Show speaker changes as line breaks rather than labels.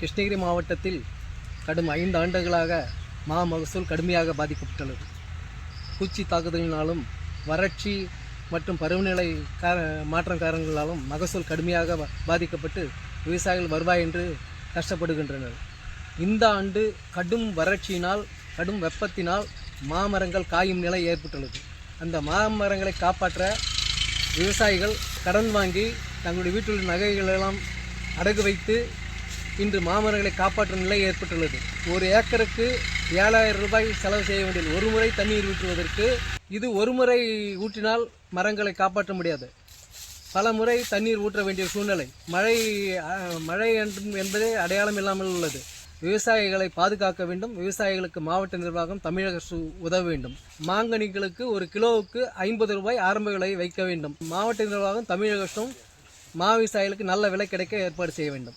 கிருஷ்ணகிரி மாவட்டத்தில் கடும் ஐந்து ஆண்டுகளாக மா மகசூல் கடுமையாக பாதிக்கப்பட்டுள்ளது. பூச்சி தாக்குதலினாலும் வறட்சி மற்றும் பருவநிலை கார மாற்றம் காரணங்களாலும் மகசூல் கடுமையாக பாதிக்கப்பட்டு விவசாயிகள் வருவாய் என்று கஷ்டப்படுகின்றனர். இந்த ஆண்டு கடும் வறட்சியினால் கடும் வெப்பத்தினால் மாமரங்கள் காயும் நிலை ஏற்பட்டுள்ளது. அந்த மாமரங்களை காப்பாற்ற விவசாயிகள் கடன் வாங்கி தங்களுடைய வீட்டில் உள்ள நகைகளெல்லாம் அடகு வைத்து இன்று மாமரங்களை காப்பாற்றும் நிலை ஏற்பட்டுள்ளது. ஒரு ஏக்கருக்கு ஏழாயிரம் ரூபாய் செலவு செய்ய வேண்டியது. ஒரு முறை தண்ணீர் ஊற்றுவதற்கு இது ஒரு முறை ஊற்றினால் மரங்களை காப்பாற்ற முடியாது. பல முறை தண்ணீர் ஊற்ற வேண்டிய சூழ்நிலை. மழை மழை என்றும் என்பதே அடையாளம் இல்லாமல் உள்ளது. விவசாயிகளை பாதுகாக்க வேண்டும். விவசாயிகளுக்கு மாவட்ட நிர்வாகம் தமிழக அரசு உதவ வேண்டும். மாங்கனிகளுக்கு ஒரு கிலோவுக்கு ஐம்பது ரூபாய் ஆரம்ப விலை வைக்க வேண்டும். மாவட்ட நிர்வாகம் தமிழக அரசும் மா விவசாயிகளுக்கு நல்ல விலை கிடைக்க ஏற்பாடு செய்ய வேண்டும்.